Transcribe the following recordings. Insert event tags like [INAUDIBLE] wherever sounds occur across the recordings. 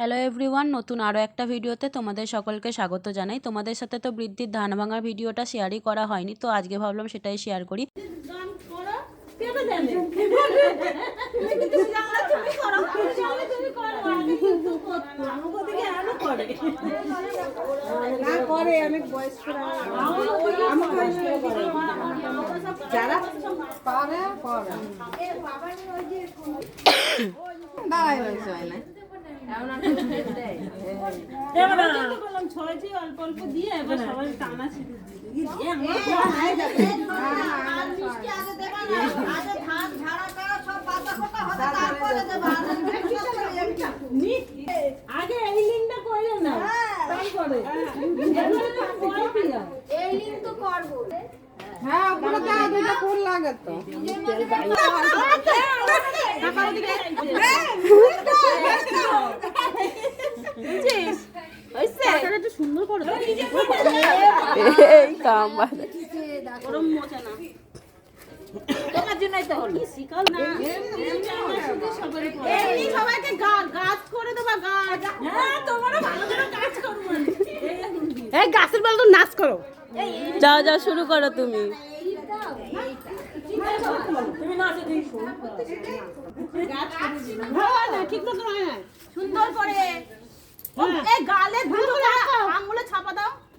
Hello everyone নতুন আরও একটা ভিডিওতে তোমাদের সকলকে স্বাগত জানাই। তোমাদের সাথে তো বৃদ্ধির ধান ভাঙার ভিডিওটা শেয়ারই করা হয়নি তো আজকে ভাবলাম সেটাই শেয়ার করি। [COUGHS] হয় আগে এই লিঙ্কটা করে না তারপরে। এই লিঙ্ক তো করব। হ্যাঁ ওগুলো তো দুটো ফুল লাগে তো সুন্দর করে দাও। এই কাম গরম মোচা না। তোমার জন্যই তো হলো। শিকাল না। এমনি সবাইকে গাছ করে দেবা গাছ হ্যাঁ তোমারও ভালো করে গাছ করব এই গাছের বেলা তো নাচ করো। যাও যাও শুরু করো তুমি। তুমি নাচে দেখো। হ্যাঁ না ঠিক মতো সুন্দর করে। এই গালে দুটো আঙ্গুলে ছাপা দাও।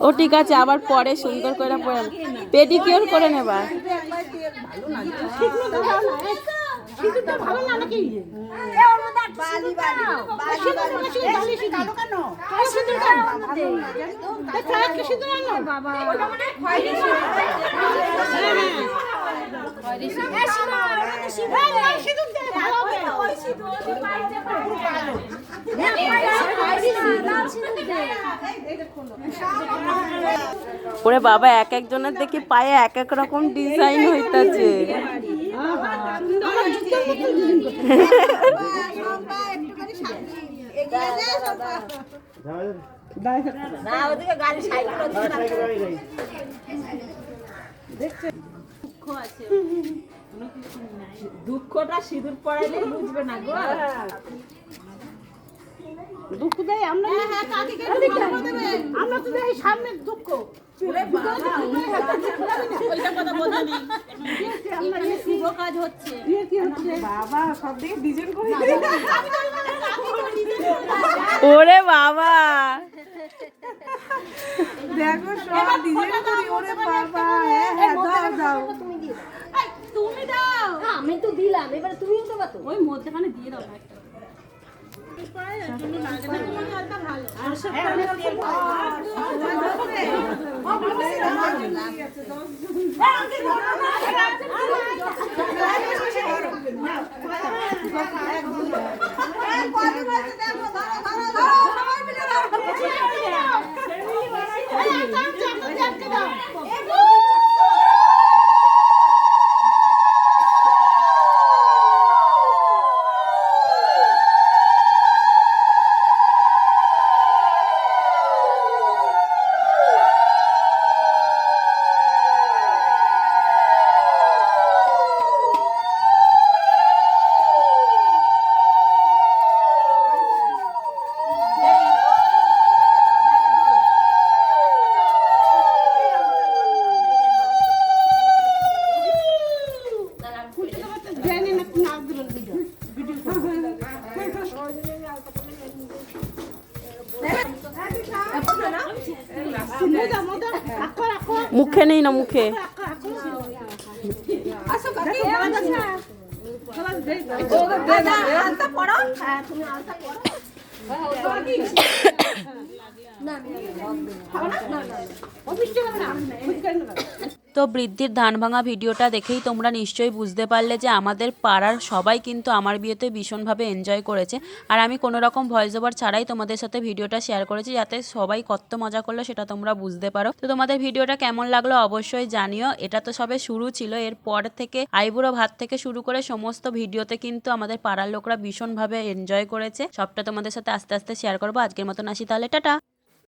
ও ঠিক আছে আবার পরে সুন্দর করে পড়ে পেডিকিওর করে নেবা। ভালো না নাকি? ওরে বাবা এক একজনের দেখি পায়ে এক এক রকম ডিজাইন হইতাছে। দুঃখটা সিঁদুর পড়াইলে বুঝবে না গো। দুঃখ দেয় আমরা হ্যাঁ কাকিকে আমরা তো দেই সামনে দুঃখ। ওইটা কথা বলিনি আমরা যে শুভ কাজ হচ্ছে। কি হচ্ছে? বাবা সব দিকে ওরে বাবা। দেখো সব ডিজাইন করি ওরে বাবা। হ্যাঁ হ্যাঁ দাও দাও। দিলাম এবার তুমিও তো। বাতো ওই মধ্যখানে দিয়ে দাও একটা আর মুখে নেই না মুখে। তো বৃদ্ধির ধান ভাঙা ভিডিওটা দেখেই তোমরা নিশ্চয়ই বুঝতে পারলে যে আমাদের পাড়ার সবাই কিন্তু আমার বিয়েতে ভীষণভাবে এনজয় করেছে। আর আমি কোনো রকম ভয়েস ওভার ছাড়াই তোমাদের সাথে ভিডিওটা শেয়ার করেছি, যাতে সবাই কত মজা করল সেটা তোমরা বুঝতে পারো। তো তোমাদের ভিডিওটা কেমন লাগল অবশ্যই জানিও। এটা তো সবে শুরু ছিল, এরপর থেকে আইবুড়ো ভাত থেকে শুরু করে সমস্ত ভিডিওতে কিন্তু আমাদের পাড়ার লোকরা ভীষণভাবে এনজয় করেছে। সবটা তোমাদের সাথে আস্তে আস্তে শেয়ার করব। আজকের মতন আসি তাহলে, টাটা!